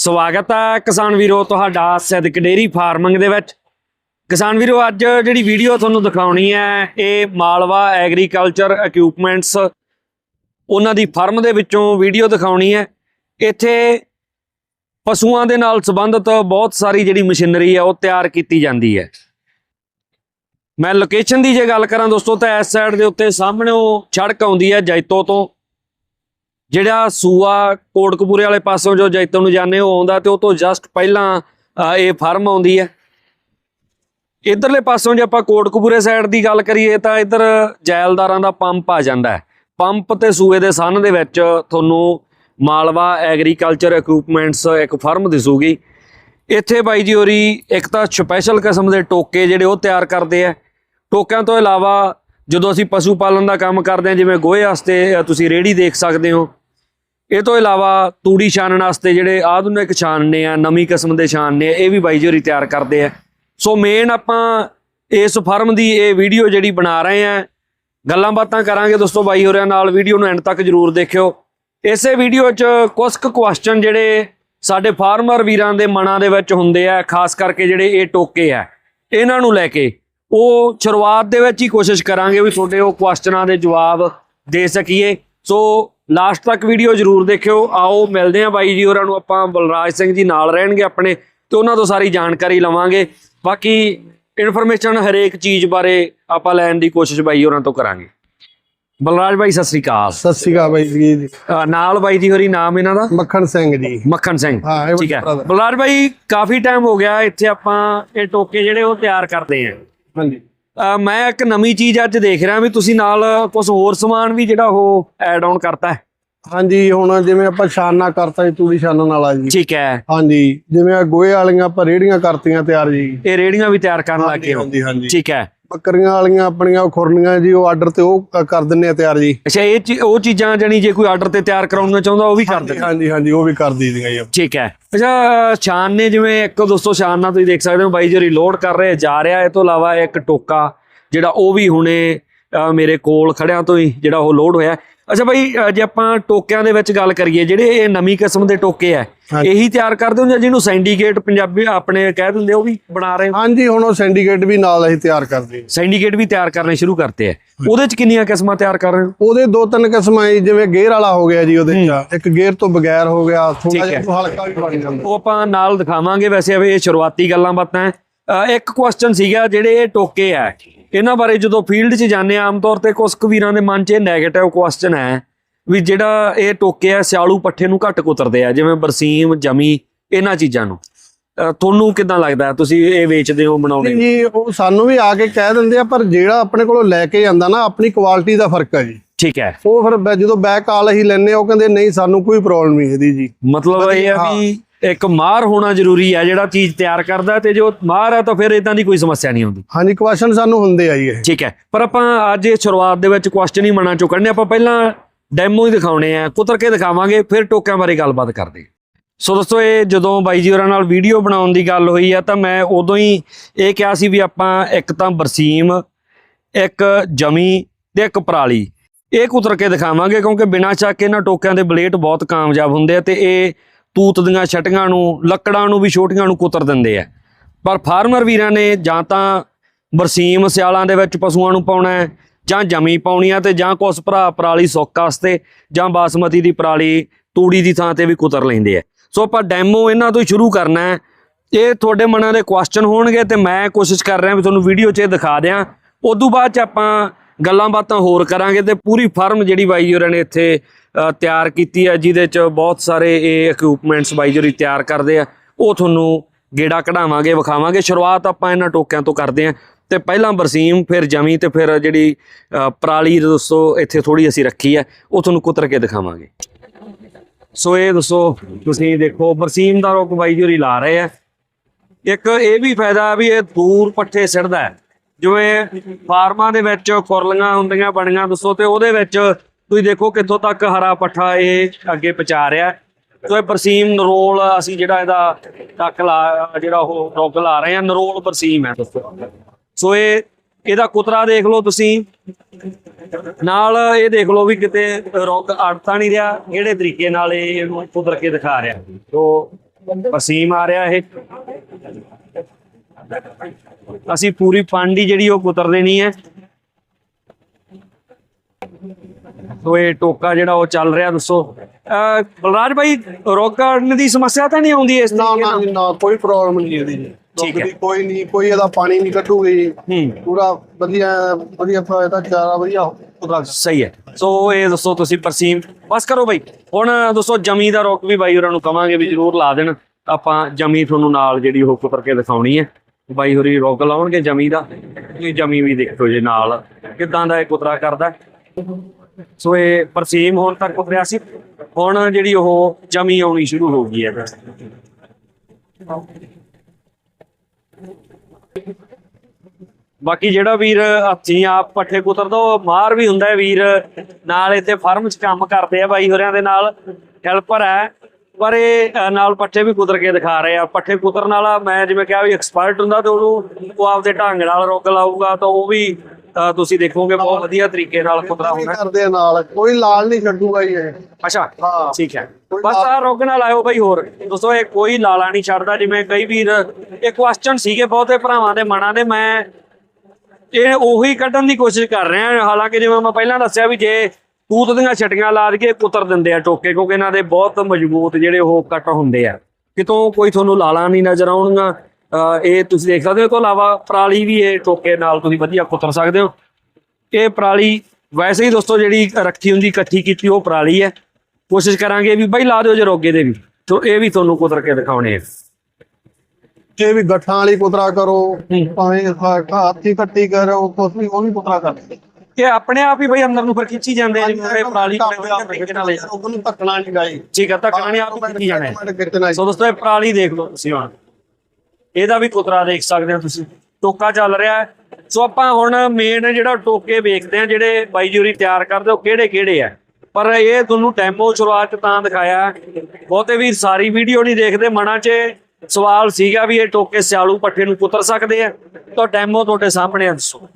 ਸਵਾਗਤ ਹੈ ਕਿਸਾਨ ਵੀਰੋ, ਤੁਹਾਡਾ ਸਿੱਧਕ ਡੇਰੀ ਫਾਰਮਿੰਗ ਦੇ ਵਿੱਚ। ਕਿਸਾਨ ਵੀਰੋ, ਅੱਜ ਜਿਹੜੀ ਵੀਡੀਓ ਤੁਹਾਨੂੰ ਦਿਖਾਉਣੀ ਹੈ, ਇਹ ਮਾਲਵਾ ਐਗਰੀਕਲਚਰ ਇਕਵਿਪਮੈਂਟਸ ਉਹਨਾਂ ਦੀ ਫਰਮ ਦੇ ਵਿੱਚੋਂ ਵੀਡੀਓ ਦਿਖਾਉਣੀ ਹੈ। ਇੱਥੇ ਪਸ਼ੂਆਂ ਦੇ ਨਾਲ ਸੰਬੰਧਿਤ ਬਹੁਤ ਸਾਰੀ ਜਿਹੜੀ ਮਸ਼ੀਨਰੀ ਹੈ, ਉਹ ਤਿਆਰ ਕੀਤੀ ਜਾਂਦੀ ਹੈ। ਮੈਂ ਲੋਕੇਸ਼ਨ ਦੀ ਜੇ ਗੱਲ ਕਰਾਂ ਦੋਸਤੋ, ਤਾਂ ਇਸ ਸਾਈਡ ਦੇ ਉੱਤੇ ਸਾਹਮਣੇ ਉਹ ਸੜਕ ਆਉਂਦੀ ਹੈ ਜੈਤੋ ਤੋਂ। ਜਿਹੜਾ ਸੂਆ ਕੋਟਕਪੂਰੇ ਵਾਲੇ ਪਾਸੋਂ ਜੋ ਜੈਤੋ ਨੂੰ ਜਾਂਦੇ ਉਹ ਆਉਂਦਾ ਤੇ ਉਹ ਤੋਂ ਜਸਟ ਪਹਿਲਾਂ ਇਹ ਫਰਮ ਆਉਂਦੀ ਹੈ। ਇਧਰਲੇ ਪਾਸੋਂ ਜੇ ਆਪਾਂ ਕੋਟਕਪੂਰੇ ਸਾਈਡ ਦੀ ਗੱਲ ਕਰੀਏ ਤਾਂ ਇਧਰ ਜੈਲਦਾਰਾਂ ਦਾ ਪੰਪ ਆ ਜਾਂਦਾ ਹੈ। ਪੰਪ ਤੇ ਸੂਏ ਦੇ ਸੰਨ ਦੇ ਵਿੱਚ ਤੁਹਾਨੂੰ ਮਾਲਵਾ ਐਗਰੀਕਲਚਰ ਇਕਵਿਪਮੈਂਟਸ ਇੱਕ ਫਰਮ ਦਿਸੂਗੀ। ਇੱਥੇ ਬਾਈ ਜੀ ਹੋਰੀ ਇੱਕ ਤਾਂ ਸਪੈਸ਼ਲ ਕਿਸਮ ਦੇ ਟੋਕੇ ਜਿਹੜੇ ਉਹ ਤਿਆਰ ਕਰਦੇ ਆ ਟੋਕਿਆਂ ਤੋਂ ਇਲਾਵਾ ਜਦੋਂ ਅਸੀਂ ਪਸ਼ੂ ਪਾਲਣ ਦਾ ਕੰਮ ਕਰਦੇ ਹਾਂ, ਜਿਵੇਂ ਗੋਹੇ ਵਾਸਤੇ ਤੁਸੀਂ ਰੇੜੀ ਦੇਖ ਸਕਦੇ ਹੋ। ਇਹ ਤੋਂ ਇਲਾਵਾ ਤੂੜੀ ਛਾਣਨ ਵਾਸਤੇ ਜਿਹੜੇ ਆਧੁਨਿਕ ਛਾਣਨੇ ਆ, ਨਵੀਂ ਕਿਸਮ ਦੇ ਛਾਣਨੇ ਆ, ਇਹ ਵੀ ਬਾਈ ਜੀ ਹੋਰੀ ਤਿਆਰ ਕਰਦੇ ਆ। ਸੋ ਮੇਨ ਆਪਾਂ ਇਸ ਫਰਮ ਦੀ ਇਹ ਵੀਡੀਓ ਜਿਹੜੀ ਬਣਾ ਰਹੇ ਆ, ਗੱਲਾਂ ਬਾਤਾਂ ਕਰਾਂਗੇ ਦੋਸਤੋ ਬਾਈ ਹੋਰਿਆਂ ਨਾਲ ਵੀਡੀਓ ਨੂੰ ਐਂਡ ਤੱਕ ਜਰੂਰ ਦੇਖਿਓ। ਇਸੇ ਵੀਡੀਓ 'ਚ ਕੁਝ ਕੁ ਕੁਐਸਚਨ ਜਿਹੜੇ ਸਾਡੇ ਫਾਰਮਰ ਵੀਰਾਂ ਦੇ ਮਨਾਂ ਦੇ ਵਿੱਚ ਹੁੰਦੇ ਆ, ਖਾਸ ਕਰਕੇ ਜਿਹੜੇ ਇਹ ਟੋਕੇ ਆ, ਇਹਨਾਂ ਨੂੰ ਲੈ ਕੇ। ਉਹ ਸ਼ੁਰੂਆਤ ਦੇ ਵਿੱਚ ਹੀ ਕੋਸ਼ਿਸ਼ ਕਰਾਂਗੇ ਵੀ ਤੁਹਾਡੇ ਉਹ ਕੁਐਸਚਨਾਂ ਦੇ ਜਵਾਬ ਦੇ ਸਕੀਏ। ਸੋ ਲਾਸਟ ਤੱਕ ਵੀਡੀਓ ਜਰੂਰ ਦੇਖਿਓ। ਆਓ ਮਿਲਦੇ ਆ ਬਾਈ ਜੀ ਹੋਰਾਂ ਨੂੰ। ਆਪਾਂ ਬਲਰਾਜ ਸਿੰਘ ਜੀ ਨਾਲ ਰਹਿਣਗੇ ਆਪਣੇ ਤੇ ਉਹਨਾਂ ਤੋਂ ਸਾਰੀ ਜਾਣਕਾਰੀ ਲਵਾਂਗੇ। ਬਾਕੀ ਇਨਫੋਰਮੇਸ਼ਨ ਹਰੇਕ ਚੀਜ਼ ਬਾਰੇ ਆਪਾਂ ਲੈਣ ਦੀ ਕੋਸ਼ਿਸ਼ ਬਾਈ ਹੋਰਾਂ ਤੋਂ ਕਰਾਂਗੇ। ਬਲਰਾਜ ਬਾਈ ਸਤਿ ਸ੍ਰੀ ਅਕਾਲ। ਸਤਿ ਸ਼੍ਰੀ ਅਕਾਲ ਬਾਈ ਜੀ। ਨਾਲ ਬਾਈ ਜੀ ਹੋਰੀ ਨਾਮ ਇਹਨਾਂ ਦਾ? ਮੱਖਣ ਸਿੰਘ ਜੀ। ਮੱਖਣ ਸਿੰਘ। ਠੀਕ ਹੈ। ਬਲਰਾਜ ਬਾਈ ਕਾਫੀ ਟਾਈਮ ਹੋ ਗਿਆ। ਇੱਥੇ ਆਪਾਂ ਇਹ ਟੋਕੇ ਜਿਹੜੇ ਉਹ ਤਿਆਰ ਕਰਦੇ ਆਂ ਹਾਂਜੀ। ਮੈਂ ਇੱਕ ਨਵੀਂ ਚੀਜ਼ ਅੱਜ ਦੇਖ ਰਿਹਾ ਵੀ ਤੁਸੀਂ ਨਾਲ ਕੁਝ ਹੋਰ ਸਮਾਨ ਵੀ ਜਿਹੜਾ ਉਹ ਐਡ ਆਨ ਕਰਤਾ ਹੈ। ਹਾਂਜੀ ਹੁਣ ਜਿਵੇਂ ਆਪਾਂ ਛਾਨਾ ਕਰਤਾ ਜੀ ਤੂੜੀ ਛਾਨਣ ਵਾਲਾ ਜੀ। ਠੀਕ ਹੈ। ਹਾਂਜੀ ਜਿਵੇਂ ਆ ਗੋਹੇ ਵਾਲੀਆਂ ਆਪਾਂ ਰੇੜੀਆਂ ਕਰਤੀਆਂ ਤਿਆਰ ਜੀ। ਇਹ ਰੇੜੀਆਂ ਵੀ ਤਿਆਰ ਕਰਨ ਲੱਗ ਗਏ ਹੋ। ਹਾਂਜੀ ਹਾਂਜੀ। ਠੀਕ ਹੈ। ਬੱਕਰੀਆਂ ਵਾਲੀਆਂ ਆਪਣੀਆਂ ਉਹ ਖੁਰਨੀਆਂ ਜੀ ਉਹ ਆਰਡਰ ਤੇ ਉਹ ਕ- ਕਰ ਦਿੰਨੇ ਆ ਤਿਆਰ ਜੀ। ਅੱਛਾ ਇਹ ਚੀ- ਉਹ ਚੀਜ਼ਾਂ ਜਣੀ ਜੇ ਕੋਈ ਆਰਡਰ ਤੇ ਤਿਆਰ ਕਰਾਉਣਾ ਚਾਹੁੰਦਾ ਉਹ ਵੀ ਕਰ ਦੇ ਹਾਂਜੀ ਹਾਂਜੀ ਉਹ ਵੀ ਕਰ ਦਈਦੀਆਂ ਜੀ। ਠੀਕ ਹੈ। ਅੱਛਾ ਸ਼ਾਨ ਨੇ ਜਿਵੇਂ ਇੱਕ ਦੋਸਤੋ ਸ਼ਾਨ ਨਾਲ ਤੁਸੀਂ ਦੇਖ ਸਕਦੇ ਹੋ ਬਾਈ ਜੀ ਰਿਲੋਡ ਕਰ ਰਹੇ ਜਾ ਰਿਹਾ ਇਹ ਤੋਂ ਇਲਾਵਾ ਇੱਕ ਟੋਕਾ ਜਿਹੜਾ ਉਹ ਵੀ ਹੁਣੇ ਮੇਰੇ ਕੋਲ ਖੜਿਆਂ ਤੋਂ ਹੀ ਜਿਹੜਾ ਉਹ ਲੋਡ ਹੋਇਆ। ਅੱਛਾ ਅ, ਜੇ ਆਪਾਂ ਟੋਕਿਆਂ ਦੇ ਵਿੱਚ ਗੱਲ ਕਰੀਏ ਜਿਹੜੇ ਇਹ ਨਵੀਂ ਕਿਸਮ ਦੇ ਟੋਕੇ ਆ। ਇਹੀ ਤਿਆਰ ਕਰਦੇ ਹੋ ਜਾਂ ਜਿਹਨੂੰ ਸੈਂਡੀਕੇਟ ਪੰਜਾਬੀ ਆਪਣੇ ਕਹਿ ਦਿੰਦੇ ਉਹ ਵੀ ਬਣਾ ਰਹੇ ਹੋ? ਹਾਂਜੀ ਹੁਣ ਉਹ ਸਿੰਡੀਕੇਟ ਵੀ ਨਾਲ ਅਸੀਂ ਤਿਆਰ ਕਰਦੇ ਸੈਂਡੀਕੇਟ ਵੀ ਤਿਆਰ ਕਰਨੇ ਸ਼ੁਰੂ ਕਰਤੇ ਆ। ਉਹਦੇ ਚ ਕਿੰਨੀਆਂ ਕਿਸਮਾਂ ਤਿਆਰ ਕਰ ਰਹੇ ਹੋ? ਉਹਦੇ ਦੋ ਤਿੰਨ ਕਿਸਮਾਂ ਜੀ ਜਿਵੇਂ ਗੇਅਰ ਵਾਲਾ ਹੋ ਗਿਆ ਜੀ ਉਹਦੇ ਚ। ਇੱਕ ਗੇਅਰ ਤੋਂ ਬਗੈਰ ਹੋ ਗਿਆ ਥੋੜਾ ਹੈ। ਜਿਹਾ ਹਲਕਾ ਵੀ ਬਣ ਜਾਂਦਾ। ਉਹ ਆਪਾਂ ਨਾਲ ਦਿਖਾਵਾਂਗੇ ਵੈਸੇ ਇਹ ਸ਼ੁਰੂਆਤੀ ਗੱਲਾਂ ਬਾਤਾਂ ਹੈ। ਇੱਕ ਕੁਐਸਚਨ ਸੀਗਾ ਜਿਹੜੇ ਇਹ ਟੋਕੇ ਆ ਇਹਨਾਂ ਬਾਰੇ ਜਦੋਂ ਫੀਲਡ 'ਚ ਜਾਂਦੇ ਆ ਆਮ ਤੌਰ ਤੇ ਕੁਝ ਕੁ ਵੀਰਾਂ ਦੇ ਮਨ 'ਚ ਇਹ 네ਗੇਟਿਵ ਕੁਐਸਚਨ ਹੈ ਵੀ ਜਿਹੜਾ ਇਹ ਟੋਕੇ ਆ ਸਿਆਲੂ ਪੱਠੇ ਨੂੰ ਘੱਟ ਕੁਤਰਦੇ ਆ ਜਿਵੇਂ ਬਰਸੀਮ ਜਮੀ ਇਹਨਾਂ ਚੀਜ਼ਾਂ ਨੂੰ। ਤੁਹਾਨੂੰ ਕਿਦਾਂ ਲੱਗਦਾ? ਤੁਸੀਂ ਇਹ ਵੇਚਦੇ ਹੋ ਬਣਾਉਂਦੇ ਹੋ? ਜੀ ਉਹ ਸਾਨੂੰ ਵੀ ਆ ਕੇ ਕਹਿ ਦਿੰਦੇ ਆ ਪਰ ਜਿਹੜਾ ਆਪਣੇ ਕੋਲੋਂ ਲੈ ਕੇ ਜਾਂਦਾ ਨਾ ਆਪਣੀ ਕੁਆਲਿਟੀ ਦਾ ਫ਼ਰਕ ਹੈ ਜੀ। ਠੀਕ ਹੈ। ਉਹ ਫਿਰ ਜਦੋਂ ਬੈਕ ਕਾਲ ਲੈਨੇ ਆ ਉਹ ਕਹਿੰਦੇ ਨਹੀਂ ਸਾਨੂੰ ਕੋਈ ਪ੍ਰੋਬਲਮ ਨਹੀਂ ਇਹਦੀ ਜੀ। ਮਤਲਬ ਇਹ ਆ ਵੀ ਇੱਕ ਮਾਹਰ ਹੋਣਾ ਜ਼ਰੂਰੀ ਹੈ ਜਿਹੜਾ ਚੀਜ਼ ਤਿਆਰ ਕਰਦਾ ਤੇ ਜੋ ਮਾਹਰ ਹੈ ਤਾਂ ਫਿਰ ਇਦਾਂ ਦੀ ਕੋਈ ਸਮੱਸਿਆ ਨਹੀਂ ਆਉਂਦੀ। ਹਾਂਜੀ ਕੁਐਸਚਨ ਸਾਨੂੰ ਹੁੰਦੇ ਆ ਜੀ ਇਹ। ਠੀਕ ਹੈ ਪਰ ਆਪਾਂ ਅੱਜ ਇਹ ਸ਼ੁਰੂਆਤ ਦੇ ਵਿੱਚ ਕੁਐਸਚਨ ਹੀ ਮਨਾਂ ਚੋਂ ਕੱਢਨੇ ਆਪਾਂ ਪਹਿਲਾਂ ਡੈਮੋ ਹੀ ਦਿਖਾਉਣੇ ਆ ਕੁਤਰ ਕੇ ਦਿਖਾਵਾਂਗੇ ਫਿਰ ਟੋਕਿਆਂ ਬਾਰੇ ਗੱਲਬਾਤ ਕਰਦੇ। ਸੋ ਦੋਸਤੋ ਇਹ ਜਦੋਂ ਬਾਈ ਜੀ ਹੋਰਾਂ ਨਾਲ ਵੀਡੀਓ ਬਣਾਉਣ ਦੀ ਗੱਲ ਹੋਈ ਆ ਤਾਂ ਮੈਂ ਉਦੋਂ ਹੀ ਇਹ ਕਿਹਾ ਸੀ ਵੀ ਆਪਾਂ ਇੱਕ ਤਾਂ ਬਰਸੀਮ ਇੱਕ ਜਮੀ ਤੇ ਇੱਕ ਪਰਾਲੀ। ਇਹ ਕੁਤਰ ਕੇ ਦਿਖਾਵਾਂਗੇ ਕਿਉਂਕਿ ਬਿਨਾਂ ਚੱਕ ਇਹਨਾਂ ਟੋਕਿਆਂ ਦੇ ਬਲੇਡ ਬਹੁਤ ਕਾਮਯਾਬ ਹੁੰਦੇ ਆ ਤੇ ਇਹ ਤੂਤ ਦੀਆਂ ਛਟੀਆਂ ਨੂੰ, ਲੱਕੜਾਂ ਨੂੰ ਵੀ ਛੋਟੀਆਂ ਨੂੰ ਕੁਤਰ ਦਿੰਦੇ ਆ। ਪਰ ਫਾਰਮਰ ਵੀਰਾਂ ਨੇ ਜਾਂ ਤਾਂ ਬਰਸੀਮ ਸਿਆਲਾਂ ਦੇ ਵਿੱਚ ਪਸ਼ੂਆਂ ਨੂੰ ਪਾਉਣਾ ਹੈ, ਜਾਂ ਜਮੀ ਪਾਉਣੀ ਆ ਤੇ ਜਾਂ ਕੁਛ ਭਰਾ ਪਰਾਲੀ ਸੁੱਕ ਵਾਸਤੇ ਜਾਂ ਬਾਸਮਤੀ ਦੀ ਪਰਾਲੀ ਤੂੜੀ ਦੀ ਥਾਂ ਤੇ ਵੀ ਕੁਤਰ ਲੈਂਦੇ ਆ। ਸੋ ਆਪਾਂ ਡੈਮੋ ਇਹਨਾਂ ਤੋਂ ਹੀ ਸ਼ੁਰੂ ਕਰਨਾ ਹੈ। ਇਹ ਤੁਹਾਡੇ ਮਨਾਂ ਦੇ ਕੁਐਸਚਨ ਹੋਣਗੇ ਤੇ ਮੈਂ ਕੋਸ਼ਿਸ਼ ਕਰ ਰਿਹਾ ਵੀ ਤੁਹਾਨੂੰ ਵੀਡੀਓ 'ਚ ਇਹ ਦਿਖਾ ਦਿਆਂ। ਉਦੋਂ ਬਾਅਦ 'ਚ ਆਪਾਂ ਗੱਲਾਂ ਬਾਤਾਂ ਹੋਰ ਕਰਾਂਗੇ ਤੇ ਪੂਰੀ ਫਰਮ ਜਿਹੜੀ ਬਾਈ ਜੀ ਹੋਰਾਂ ਨੇ ਇੱਥੇ ਤਿਆਰ ਕੀਤੀ ਹੈ, ਜਿਹਦੇ 'ਚ ਬਹੁਤ ਸਾਰੇ ਇਹ ਇਕਵਿਪਮੈਂਟਸ ਬਾਈ ਜੀ ਤਿਆਰ ਕਰਦੇ ਆ, ਉਹ ਤੁਹਾਨੂੰ ਗੇੜਾ ਕਢਾਵਾਂਗੇ, ਵਿਖਾਵਾਂਗੇ। ਸ਼ੁਰੂਆਤ ਆਪਾਂ ਇਹਨਾਂ ਟੋਕਿਆਂ ਤੋਂ ਕਰਦੇ ਹਾਂ। ਤੇ ਪਹਿਲਾਂ ਬਰਸੀਮ, ਫਿਰ ਜਮੀ ਤੇ ਫਿਰ ਜਿਹੜੀ ਪਰਾਲੀ ਦੋਸਤੋ, ਇੱਥੇ ਥੋੜੀ ਅਸੀਂ ਰੱਖੀ ਹੈ। ਉਹ ਤੁਹਾਨੂੰ ਕੁਤਰ ਕੇ ਦਿਖਾਵਾਂਗੇ। ਸੋ ਇਹ ਦੋਸਤੋ, ਤੁਸੀਂ ਦੇਖੋ, ਬਰਸੀਮ ਦਾ ਰੁੱਖ ਬਾਈ ਜੀ ਲਾ ਰਹੇ ਆ। ਇੱਕ ਇਹ ਵੀ ਫਾਇਦਾ ਵੀ ਇਹ ਦੂਰ ਪੱਠੇ ਸਿੱੜਦਾ ਹੈ। ਜਿਵੇਂ ਫਾਰਮਾਂ ਦੇ ਵਿੱਚ ਕੁਰਲੀਆਂ ਹੁੰਦੀਆਂ, ਬਣੀਆਂ, ਦੋਸਤੋ, ਤੇ ਉਹਦੇ ਵਿੱਚ ਤੁਸੀਂ ਦੇਖੋ ਕਿੱਥੋਂ ਤੱਕ ਹਰਾ ਪੱਠਾ ਇਹ ਅੱਗੇ ਪਹੁੰਚਾ ਰਿਹਾ ਹੈ। ਸੋ ਇਹ ਬਰਸੀਮ ਨਰੋਲ ਅਸੀਂ ਜਿਹੜਾ ਇਹਦਾ ਟੱਕ ਲਾ, ਜਿਹੜਾ ਉਹ ਰੋਕ ਲਾ ਰਹੇ ਆ ਨਰੋਲ ਬਰਸੀਮ ਹੈ। ਸੋ ਇਹ, ਇਹਦਾ ਕੁਤਰਾ ਦੇਖ ਲਓ ਤੁਸੀਂ। ਨਾਲ ਇਹ ਦੇਖ ਲਓ ਵੀ ਕਿਤੇ ਰੋਕ ਅੜਤਾ ਨਹੀਂ ਰਿਹਾ, ਕਿਹੜੇ ਤਰੀਕੇ ਨਾਲ ਇਹ ਇਹਨੂੰ ਕੁਦਰ ਕੇ ਦਿਖਾ ਰਿਹਾ। ਸੋ ਪਸੀਮ ਆ ਰਿਹਾ ਇਹ। ਅਸੀਂ ਪੂਰੀ ਪਾਂਡੀ ਜਿਹੜੀ ਉਹ ਕੁਤਰ ਦੇਣੀ ਹੈ। ਸੋ ਇਹ ਟੋਕਾ ਜਿਹੜਾ ਉਹ ਚੱਲ ਰਿਹਾ ਦੱਸੋ। ਅਹ ਬਲਰਾਜ ਭਾਈ ਰੋਕਣ ਦੀ ਸਮੱਸਿਆ ਤਾਂ ਨਹੀਂ ਆਉਂਦੀ ਇਸ ਨਾ ਤਰੀਕੇ ਨਾ ਨਾਲ? ਜੀ, ਨਾ ਕੋਈ ਪ੍ਰੋਬਲਮ ਨਹੀਂ ਇਹਦੀ। ਜੀ ਠੀਕ ਹੈ। ਰੁਕਦੀ ਕੋਈ ਨਹੀਂ ਕੋਈ ਇਹਦਾ ਪਾਣੀ ਨਹੀਂ ਕੱਢੂਗੀ ਜੀ। ਹੂੰ। ਪੂਰਾ ਵਧੀਆ ਵਧੀਆ ਫਾਇਦਾ ਚਾਰਾ ਵਧੀਆ ਉਤਰਾ ਸਹੀ ਹੈ। ਸੋ ਇਹ ਦੱਸੋ ਤੁਸੀਂ ਪਰਸੀਮ ਬਸ ਕਰੋ ਬਾਈ। ਹੁਣ ਦੱਸੋ ਜਮੀ ਦਾ ਰੋਕ ਵੀ ਬਾਈ ਹੋਰਾਂ ਨੂੰ ਕਵਾਂਗੇ ਵੀ ਜਰੂਰ ਲਾ ਦੇਣ। ਆਪਾਂ ਜਮੀ ਤੁਹਾਨੂੰ ਨਾਲ ਜਿਹੜੀ ਉਹ ਕੁਤਰ ਕੇ ਦਿਖਾਉਣੀ ਹੈ। ਬਾਈ ਹੋਰੀ ਰੋਕ ਲਾਉਣਗੇ ਜਮੀ ਦਾ। ਇਹ ਜਮੀ ਵੀ ਦੇਖੋ ਜੇ ਨਾਲ ਕਿਦਾਂ ਦਾ ਇਹ ਕੁਤਰਾ ਕਰਦਾ। ਸੋ ਇਹ ਪਰਸੀਮ ਹੁਣ ਤੱਕ ਕੁਤਰਿਆ ਸੀ। ਹੁਣ ਜਿਹੜੀ ਉਹ ਜਮੀ ਆਉਣੀ ਸ਼ੁਰੂ ਹੋ ਗਈ ਹੈ। ਬਾਕੀ ਜਿਹੜਾ ਵੀਰ ਹੱਥੀਂ ਆਪ ਪੱਠੇ ਕੁਤਰਦਾ ਉਹ ਮਾਰ ਵੀ ਹੁੰਦਾ ਵੀਰ। ਨਾਲ ਇੱਥੇ ਫਾਰਮ 'ਚ ਕੰਮ ਕਰਦੇ ਆ ਬਾਈ ਹੋਰਿਆਂ ਦੇ ਨਾਲ। ਹੈਲਪਰ ਹੈ। ਪਰ ਇਹ ਨਾਲ ਪੱਠੇ ਵੀ ਕੁਤਰ ਕੇ ਦਿਖਾ ਰਹੇ ਆ। ਪੱਠੇ ਕੁਤਰਨ ਵਾਲਾ ਮੈਂ ਜਿਵੇਂ ਕਿਹਾ ਵੀ ਐਕਸਪਰਟ ਹੁੰਦਾ ਤੇ ਉਹਨੂੰ ਉਹ ਆਪਦੇ ਢੰਗ ਨਾਲ ਰੁਕ ਲਾਊਗਾ ਤਾਂ ਉਹ ਵੀ ਅ, ਤੁਸੀਂ ਦੇਖੋਗੇ ਬਹੁਤ ਵਧੀਆ ਤਰੀਕੇ ਨਾਲ ਵੀ ਹੋਣਾ ਕਰਦੇ ਆ ਨਾਲ ਕੋਈ ਲਾਲ ਨਹੀਂ ਛੱਡੂਗਾ ਜੀ ਇਹ। ਅੱਛਾ ਹਾਂ। ਠੀਕ ਹੈ। ਬਸ ਆ ਰੋਗ ਨਾਲ ਆਇਓ ਬਾਈ ਹੋਰ। ਦੋਸਤੋ ਇਹ ਕੋਈ ਲਾਲਾ ਨਹੀਂ ਛੱਡਦਾ ਜਿਵੇਂ ਕਈ ਵੀਰ ਇਹ ਕੁਐਸਚਨ ਸੀਗੇ ਬਹੁਤੇ ਭਰਾਵਾਂ ਦੇ ਮਨਾਂ ਦੇ ਮੈਂ ਇਹ ਉਹੀ ਕੱਢਣ ਦੀ ਕੋਸ਼ਿਸ਼ ਕਰ ਰਹੇ ਹਾਂ। ਹਾਲਾਂਕਿ ਜਿਵੇਂ ਮੈਂ ਪਹਿਲਾਂ ਦੱਸਿਆ ਵੀ ਜੇ ਤੂਤ ਦੀਆਂ ਛਟੀਆਂ ਲਾ ਕੇ ਕੁਤਰ ਦਿੰਦੇ ਆ ਟੋਕੇ ਕਿਉਂਕਿ ਇਹਨਾਂ ਦੇ ਬਹੁਤ ਮਜ਼ਬੂਤ ਜਿਹੜੇ ਉਹ ਕੱਟ ਹੁੰਦੇ ਆ। ਕਿਤੋਂ ਕੋਈ ਤੁਹਾਨੂੰ ਲਾਲਾ ਨਹੀਂ ਨਜ਼ਰ ਆਉਣਗਾ ਇਹ ਤੁਸੀਂ ਦੇਖ ਸਕਦੇ ਹੋ ਤੋਂ ਇਲਾਵਾ ਪਰਾਲੀ ਵੀ ਇਹ ਟੋਕੇ ਨਾਲ ਤੁਸੀਂ ਵਧੀਆ ਕੁਤਰ ਸਕਦੇ ਹੋ। ਇਹ ਪਰਾਲੀ ਵੈਸੇ ਹੀ ਦੋਸਤੋ ਜਿਹੜੀ ਰੱਖੀ ਹੁੰਦੀ ਇਕੱਠੀ ਕੀਤੀ ਉਹ ਪਰਾਲੀ ਹੈ। ਕੋਸ਼ਿਸ਼ ਕਰਾਂਗੇ ਵੀ ਬਾਈ ਲਾ ਦਿਓ ਜੇ ਰੋਗੇ ਦੇ ਵੀ। ਤੋਂ ਇਹ ਵੀ ਤੁਹਾਨੂੰ ਕੁਤਰ ਕੇ ਦਿਖਾਉਣੇ ਆ। ਇਹ ਵੀ ਗੱਠਾਂ ਵਾਲੀ ਕੁਤਰਾ ਕਰੋ ਭਾਵੇਂ ਹਾਥੀ ਕੱਟੀ ਕਰੋ ਕੁਛ ਵੀ ਉਹ ਵੀ ਕੁਤਰਾ ਕਰਦੇ ਇਹ ਆਪਣੇ ਆਪ ਹੀ ਬਈ ਅੰਦਰ ਨੂੰ ਫਿਰ ਖਿੱਚੀ ਜਾਂਦੇ ਆ ਜਿਵੇਂ ਪਰਾਲੀ ਬੜੇ ਵਧੀਆ ਤਰੀਕੇ ਨਾਲ। ਉਹਨੂੰ ਧੱਕਣਾ ਨਹੀਂ ਗਾਈ ਠੀਕ ਆ ਧੱਕਣਾ ਨਹੀਂ ਆਪ ਹੀ ਖਿੱਚੀ ਜਾਣਾ ਸੋ ਦੋਸਤੋ ਇਹ ਪਰਾਲੀ ਦੇਖ ਲਓ ਤੁਸੀਂ ਹੁਣ। ਇਹਦਾ ਵੀ ਕੁਤਰਾ ਦੇਖ ਸਕਦੇ ਹੋ ਤੁਸੀਂ। ਟੋਕਾ ਚੱਲ ਰਿਹਾ ਹੈ। ਸੋ ਆਪਾਂ ਹੁਣ ਮੇਨ ਜਿਹੜਾ ਟੋਕੇ ਵੇਖਦੇ ਆ ਜਿਹੜੇ ਬਾਈ ਜੂਰੀ ਤਿਆਰ ਕਰਦੇ, ਉਹ ਕਿਹੜੇ ਕਿਹੜੇ ਆ ਪਰ ਇਹ ਤੁਹਾਨੂੰ ਡੈਮੋ ਸ਼ੁਰੂਆਤ ਤਾਂ ਦਿਖਾਇਆ। ਬਹੁਤੇ ਵੀ ਸਾਰੀ ਵੀਡੀਓ ਨਹੀਂ ਦੇਖਦੇ, ਮਨਾਂ 'ਚ ਸਵਾਲ ਸੀਗਾ ਵੀ ਇਹ ਟੋਕੇ ਸਿਆਲੂ ਪੱਠੇ ਨੂੰ ਕੁਤਰ ਸਕਦੇ ਆ ਤਾਂ ਡੈਮੋ ਤੁਹਾਡੇ ਸਾਹਮਣੇ ਆ, ਦੱਸੋ।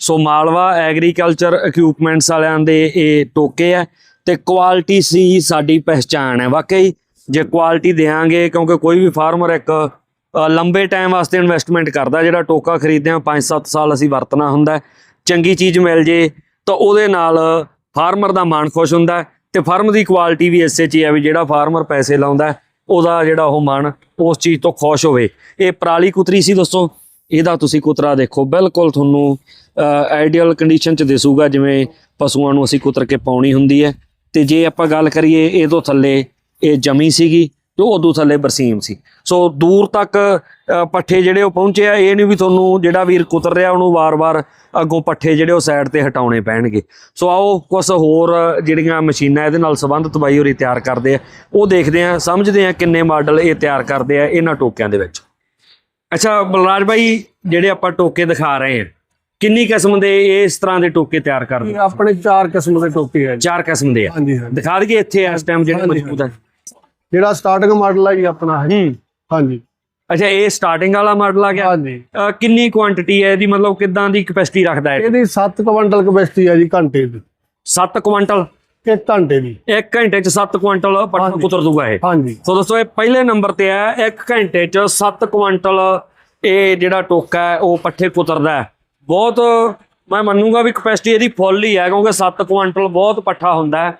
ਸੋ ਮਾਲਵਾ ਐਗਰੀਕਲਚਰ ਇਕਵਿਪਮੈਂਟਸ ਵਾਲਿਆਂ ਦੇ ਇਹ ਟੋਕੇ ਆ ਤੇ ਕੁਆਲਿਟੀ ਸੀ ਸਾਡੀ ਪਹਿਚਾਣ ਹੈ। ਵਾਕਈ ਜੇ ਕੁਆਲਿਟੀ ਦੇਾਂਗੇ ਕਿਉਂਕਿ ਕੋਈ ਵੀ ਫਾਰਮਰ ਇੱਕ ਲੰਬੇ ਟਾਈਮ ਵਾਸਤੇ ਇਨਵੈਸਟਮੈਂਟ ਕਰਦਾ, ਜਿਹੜਾ ਟੋਕਾ ਖਰੀਦਦੇ ਆ 5-7 ਸਾਲ ਅਸੀਂ ਵਰਤਣਾ ਹੁੰਦਾ ਚੰਗੀ ਚੀਜ਼ ਮਿਲ ਜੇ, ਤਾਂ ਉਹਦੇ ਨਾਲ ਫਾਰਮਰ ਦਾ ਮਨ ਖੁਸ਼ ਹੁੰਦਾ ਹੈ ਤੇ ਫਾਰਮ ਦੀ ਕੁਆਲਿਟੀ ਵੀ ਇਸੇ 'ਚ ਹੀ ਹੈ ਵੀ ਜਿਹੜਾ ਫਾਰਮਰ ਪੈਸੇ ਲਾਉਂਦਾ ਉਹਦਾ ਜਿਹੜਾ ਉਹ ਮਨ ਉਸ ਚੀਜ਼ ਤੋਂ ਖੁਸ਼ ਹੋਵੇ। ਇਹ ਪਰਾਲੀ ਕੁਤਰੀ ਸੀ ਦੋਸਤੋ? ਇਹਦਾ ਤੁਸੀਂ ਕੁਤਰਾ ਦੇਖੋ। ਬਿਲਕੁਲ ਤੁਹਾਨੂੰ ਆਈਡੀਅਲ ਕੰਡੀਸ਼ਨ 'ਚ ਦਿਸੂਗਾ ਜਿਵੇਂ ਪਸ਼ੂਆਂ ਨੂੰ ਅਸੀਂ ਕੁਤਰ ਕੇ ਪਾਉਣੀ ਹੁੰਦੀ ਹੈ। ਤੇ ਜੇ ਆਪਾਂ ਗੱਲ ਕਰੀਏ, ਇਹ ਤੋਂ ਥੱਲੇ ਇਹ ਜਮੀ ਸੀਗੀ। ਤੇ ਉਦੋਂ ਥੱਲੇ ਬਰਸੀਮ ਸੀ। ਸੋ ਦੂਰ ਤੱਕ ਪੱਠੇ ਜਿਹੜੇ ਉਹ ਪਹੁੰਚੇ ਆ ਇਹ ਨਹੀਂ ਵੀ ਤੁਹਾਨੂੰ ਜਿਹੜਾ ਵੀਰ ਕੁਤਰ ਰਿਹਾ ਉਹਨੂੰ ਵਾਰ-ਵਾਰ ਅੱਗੋਂ ਪੱਠੇ ਜਿਹੜੇ ਉਹ ਸਾਈਡ ਤੇ ਹਟਾਉਣੇ ਪੈਣਗੇ। ਸੋ ਆਓ ਕੁਝ ਹੋਰ ਜਿਹੜੀਆਂ ਮਸ਼ੀਨਾਂ ਇਹਦੇ ਨਾਲ ਸੰਬੰਧਿਤ ਬਾਈ ਹੋਰੀ ਤਿਆਰ ਕਰਦੇ ਆ ਉਹ ਦੇਖਦੇ ਆ ਸਮਝਦੇ ਆ ਕਿੰਨੇ ਮਾਡਲ ਇਹ ਤਿਆਰ ਕਰਦੇ ਆ ਇਹਨਾਂ ਟੋਕਿਆਂ ਦੇ ਵਿੱਚ। ਅੱਛਾ ਬਲਰਾਜ ਭਾਈ ਜਿਹੜੇ ਆਪਾਂ ਟੋਕੇ ਦਿਖਾ ਰਹੇ ਆ ਕਿੰਨੀ ਕਿਸਮ ਦੇ ਇਸ ਤਰ੍ਹਾਂ ਦੇ ਟੋਕੇ ਤਿਆਰ ਕਰਦੇ? ਆਪਣੇ ਚਾਰ ਕਿਸਮ ਦੇ ਹੈ ਜੀ। ਚਾਰ ਕਿਸਮ ਦੇ ਆ। ਦਿਖਾ ਦਈਏ ਇੱਥੇ ਇਸ ਟਾਈਮ ਜਿਹੜੇ ਮੌਜੂਦ ਆ। ਜਿਹੜਾ ਸਟਾਰਟਿੰਗ ਮਾਡਲ ਹੈ ਜੀ ਆਪਣਾ। ਹੂੰ। ਹਾਂਜੀ। ਅੱਛਾ ਇਹ ਸਟਾਰਟਿੰਗ ਵਾਲਾ ਮਾਡਲ ਆ ਗਿਆ। ਹਾਂਜੀ। ਕਿੰਨੀ ਕੁਆਂਟੀਟੀ ਹੈ? ਇਹਦੀ ਮਤਲਬ ਕਿਦਾਂ ਦੀ ਕਪੈਸਿਟੀ ਰੱਖਦਾ ਹੈ ਇਹਦੀ 7 ਕੁਇੰਟਲ ਕਪੈਸਿਟੀ ਹੈ ਜੀ ਘੰਟੇ ਦੀ। 7 ਕੁਆਂਟਲ? ਇੱਕ ਘੰਟੇ ਦੀ। 1 ਘੰਟੇ ਚ 7 ਕੁਆਂਟਲ ਪੱਠਾ ਹਾਂਜੀ। ਕੁਤਰ ਦੂਗਾ ਇਹ। ਹਾਂਜੀ। ਸੋ ਦੋਸਤੋ ਇਹ ਪਹਿਲੇ ਨੰਬਰ ਤੇ ਹੈ। 1 ਘੰਟੇ ਚ 7 ਕੁਆਂਟਲ ਇਹ ਜਿਹੜਾ ਟੋਕਾ ਹੈ ਉਹ ਪੱਠੇ ਕੁਤਰਦਾ ਹੈ। ਬਹੁਤ ਮੈਂ ਮੰਨੂਗਾ ਵੀ ਕਪੈਸਿਟੀ ਇਹਦੀ ਫੁੱਲ ਹੀ ਹੈ ਕਿਉਂਕਿ 7 ਕੁਆਂਟਲ ਬਹੁਤ ਪੱਠਾ ਹੁੰਦਾ ਹੈ।